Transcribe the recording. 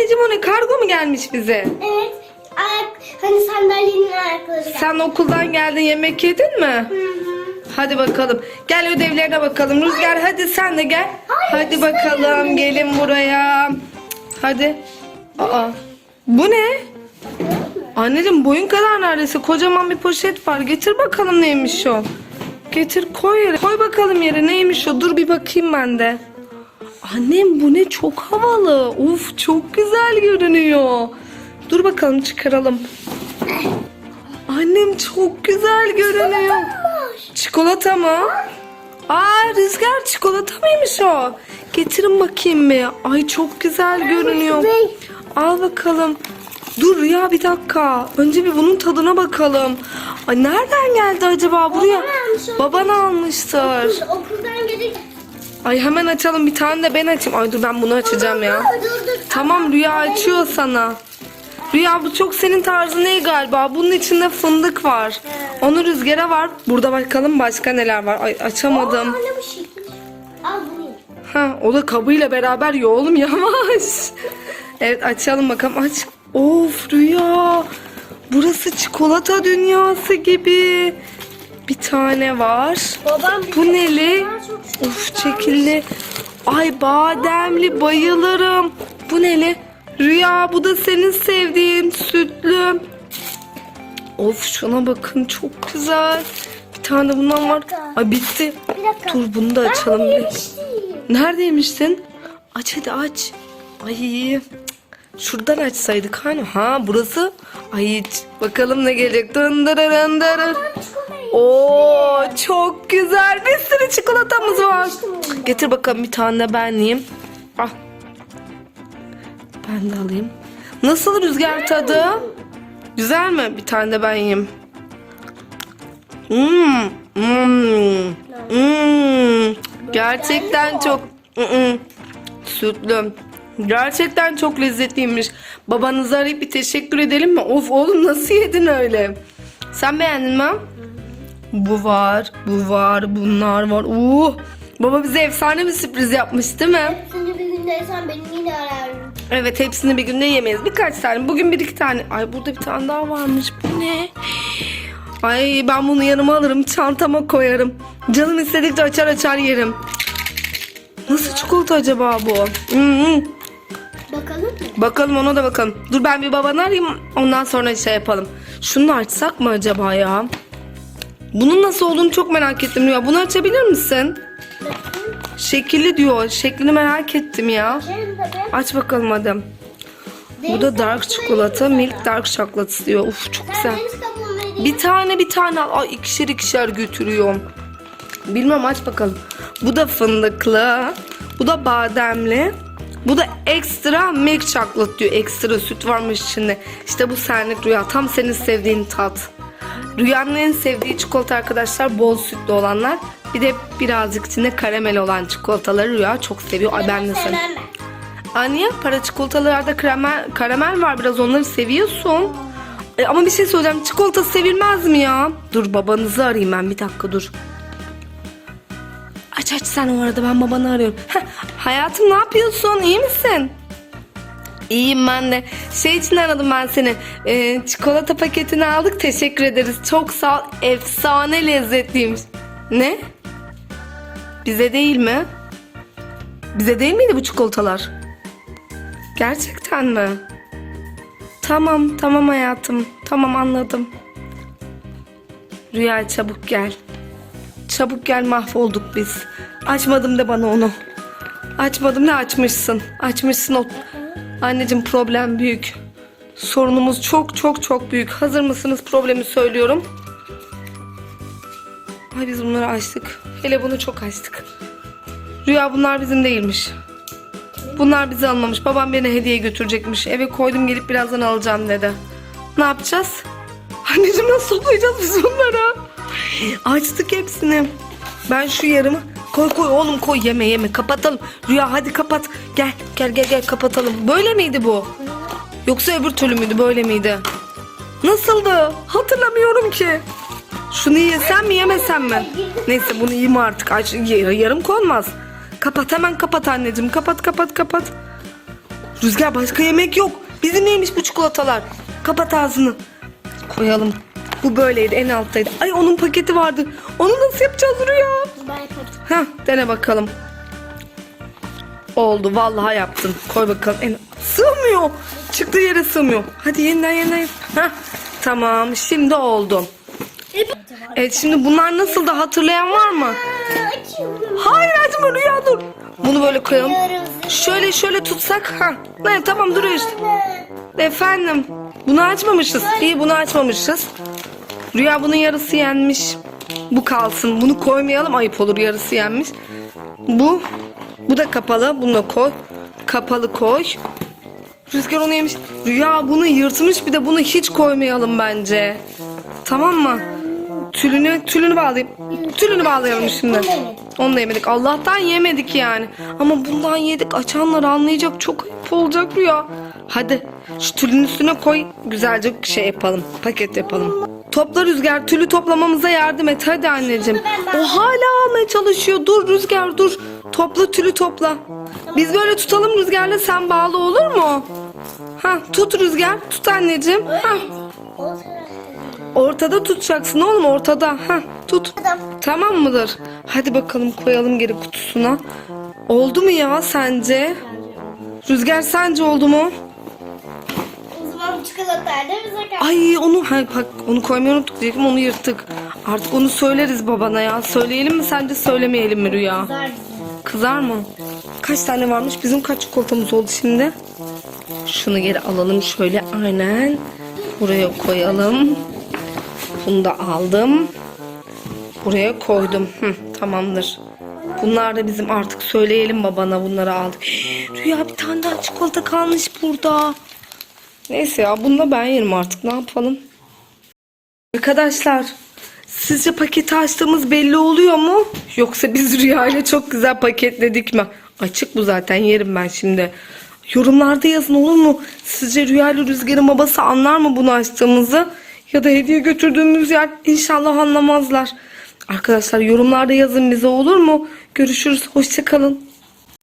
Anneciğim o ne kargo mu gelmiş bize? Evet. Ayak, hani sandalyenin ayakları geldi. Sen okuldan geldin yemek yedin mi? Hı hı. Hadi bakalım. Gel ödevlerine bakalım. Rüzgar hadi sen de gel. Hayır, hadi bakalım istemiyorum. gelin buraya. Hadi. Aa. Bu ne? Anneciğim boyun kadar neredeyse kocaman bir poşet var. Getir bakalım neymiş o. Getir koy yere. Koy bakalım yere neymiş o. Dur bir bakayım ben de. Annem bu ne çok havalı. Uf çok güzel görünüyor. Dur bakalım çıkaralım. Annem çok güzel görünüyor. Çikolata mı? Aa Rüzgar çikolata mıymış o? Getirin bakayım bir. Ay çok güzel görünüyor. Al bakalım. Dur Rüya bir dakika. Önce bir bunun tadına bakalım. Ay nereden geldi acaba buraya? Baban almıştır. Okuldan gelip... Ay hemen açalım bir tane de ben açayım. Ay dur ben bunu açacağım ya. Dur dur. Tamam Rüya açıyor sana. Rüya bu çok senin tarzın değil galiba. Bunun içinde fındık var. Onu rüzgara var. Burada bakalım başka neler var. Ay açamadım. Aa? Al bunu. Ha, o da kabıyla beraber ye oğlum yavaş. Evet açalım bakalım aç. Of Rüya. Burası çikolata dünyası gibi. Bir tane var. Babam Bu neli? Daha çok Of çekildi. Ay bademli bayılırım. Bu neli? Rüya bu da senin sevdiğin sütlü. Of şuna bakın çok güzel. Bir tane de bundan var. Ay bitti. Bir dakika. Dur bunu da açalım bir. yemiştim. Neredeymiştin? Aç hadi aç. Ay cık, şuradan açsaydık hani. Ha burası. Ay cık, bakalım ne gelecek. Dın dırırın dırır. Çikolatayı. Oo çok güzel bir sürü çikolatamız var. Getir bakalım bir tane de ben yiyeyim. Ah. Ben de alayım. Nasıl rüzgar tadı? Güzel mi? Bir tane de ben yiyeyim. Hmm. Hmm. Hmm. Gerçekten çok Mm-mm. sütlü. Gerçekten çok lezzetliymiş. Babanızı arayıp bir teşekkür edelim mi? Of oğlum nasıl yedin öyle? Sen beğendin mi? Bu var, bu var, bunlar var. Uh, baba bize efsane bir sürpriz yapmış değil mi? Hepsini bir günde yesem beni yine ararım. Evet hepsini bir günde yemeyiz. Birkaç tane. Bugün bir iki tane. Ay burada bir tane daha varmış. Bu ne? Ay ben bunu yanıma alırım. Çantama koyarım. Canım istedikçe açar açar yerim. Nasıl çikolata acaba bu? Hmm, Bakalım mı? Bakalım ona da bakalım. Dur ben bir babanı arayayım. Ondan sonra şey yapalım. Şunu açsak mı acaba ya? Bunun nasıl olduğunu çok merak ettim ya. Bunu açabilir misin? Şekilli diyor. Şeklini merak ettim ya. Aç bakalım hadi. Bu da dark çikolata, milk dark chocolate diyor. Uf çok güzel. Bir tane bir tane al. Ay ikişer ikişer götürüyorum. Bilmem aç bakalım. Bu da fındıklı. Bu da bademli. Bu da ekstra milk chocolate diyor. Ekstra süt varmış içinde. İşte bu senlik rüya. Tam senin sevdiğin tat. Rüyanın en sevdiği çikolata arkadaşlar bol sütlü olanlar. Bir de birazcık içinde karamel olan çikolataları Rüya çok seviyor. Ay ben de. Sevmem ben. Anne para çikolatalarda karamel, karamel var biraz onları seviyorsun. E, ama bir şey söyleyeceğim çikolata sevilmez mi ya? Dur babanızı arayayım ben bir dakika dur. Aç aç sen o arada ben babanı arıyorum. Heh, hayatım ne yapıyorsun iyi misin? İyiyim ben de. Şey için aradım ben seni. E, çikolata paketini aldık teşekkür ederiz. Çok sağ ol. Efsane lezzetliymiş. Ne? Bize değil mi? Bize değil miydi bu çikolatalar? Gerçekten mi? Tamam, tamam hayatım. Tamam anladım. Rüya çabuk gel. Çabuk gel mahvolduk biz. Açmadım da bana onu. Açmadım ne açmışsın? Açmışsın o. Anneciğim problem büyük. Sorunumuz çok çok çok büyük. Hazır mısınız problemi söylüyorum. Ay biz bunları açtık. Hele bunu çok açtık. Rüya bunlar bizim değilmiş. Bunlar bizi almamış. Babam beni hediye götürecekmiş. Eve koydum gelip birazdan alacağım dedi. Ne yapacağız? Anneciğim nasıl toplayacağız biz bunları? Açtık hepsini. Ben şu yarımı koy koy oğlum koy yeme yeme kapatalım. Rüya hadi kapat. Gel gel gel gel kapatalım. Böyle miydi bu? Yoksa öbür türlü müydü böyle miydi? Nasıldı? Hatırlamıyorum ki. Şunu yesem mi yemesem mi? Neyse bunu yiyeyim artık. Aç, yarım konmaz. Kapat hemen kapat anneciğim. Kapat kapat kapat. Rüzgar başka yemek yok. Bizim neymiş bu çikolatalar? Kapat ağzını. Koyalım. Bu böyleydi en alttaydı. Ay onun paketi vardı. Onu nasıl yapacağız Rüya? Ben yaparım. Heh dene bakalım. Oldu vallahi yaptın. Koy bakalım. En... Sığmıyor. Çıktığı yere sığmıyor. Hadi yeniden yeniden. yap. Heh, tamam şimdi oldu. Evet şimdi bunlar nasıl da hatırlayan var mı? Hayır açma Rüya dur. Bunu böyle koyalım. Şöyle şöyle tutsak. Ha. Ne tamam duruyor işte. Efendim. Bunu açmamışız. İyi bunu açmamışız. Rüya bunun yarısı yenmiş. Bu kalsın. Bunu koymayalım. Ayıp olur yarısı yenmiş. Bu. Bu da kapalı. Bunu da koy. Kapalı koy. Rüzgar onu yemiş. Rüya bunu yırtmış bir de bunu hiç koymayalım bence. Tamam mı? Tülünü, tülünü bağlayayım. Tülünü bağlayalım şimdi. Onu da yemedik. Allah'tan yemedik yani. Ama bundan yedik. Açanlar anlayacak. Çok ayıp olacak Rüya. Hadi şu tülün üstüne koy. Güzelce şey yapalım. Paket yapalım. Topla Rüzgar. Tülü toplamamıza yardım et. Hadi anneciğim. O hala almaya çalışıyor. Dur Rüzgar dur. Topla tülü topla. Biz böyle tutalım Rüzgar'la sen bağlı olur mu? Ha tut Rüzgar. Tut anneciğim. Ha. Ortada tutacaksın oğlum ortada. Ha tut. Tamam. Tamam mıdır? Hadi bakalım koyalım geri kutusuna. Oldu mu ya sence? Rüzgar sence oldu mu? Çikolatayı da bize kaldı. Ay onu hay bak onu koymayı unuttuk diyecektim onu yırttık. Artık onu söyleriz babana ya. Söyleyelim mi sence söylemeyelim mi Rüya? Kızar. Kızar mı? Kaç tane varmış? Bizim kaç çikolatamız oldu şimdi? Şunu geri alalım şöyle aynen. Buraya koyalım. Bunu da aldım. Buraya koydum. Hı, tamamdır. Bunlar da bizim artık söyleyelim babana bunları aldık. Rüya bir tane daha çikolata kalmış burada. Neyse ya bunu da ben yerim artık ne yapalım. Arkadaşlar sizce paketi açtığımız belli oluyor mu? Yoksa biz Rüya ile çok güzel paketledik mi? Açık bu zaten yerim ben şimdi. Yorumlarda yazın olur mu? Sizce Rüya ile Rüzgar'ın babası anlar mı bunu açtığımızı? Ya da hediye götürdüğümüz yer inşallah anlamazlar. Arkadaşlar yorumlarda yazın bize olur mu? Görüşürüz. Hoşçakalın.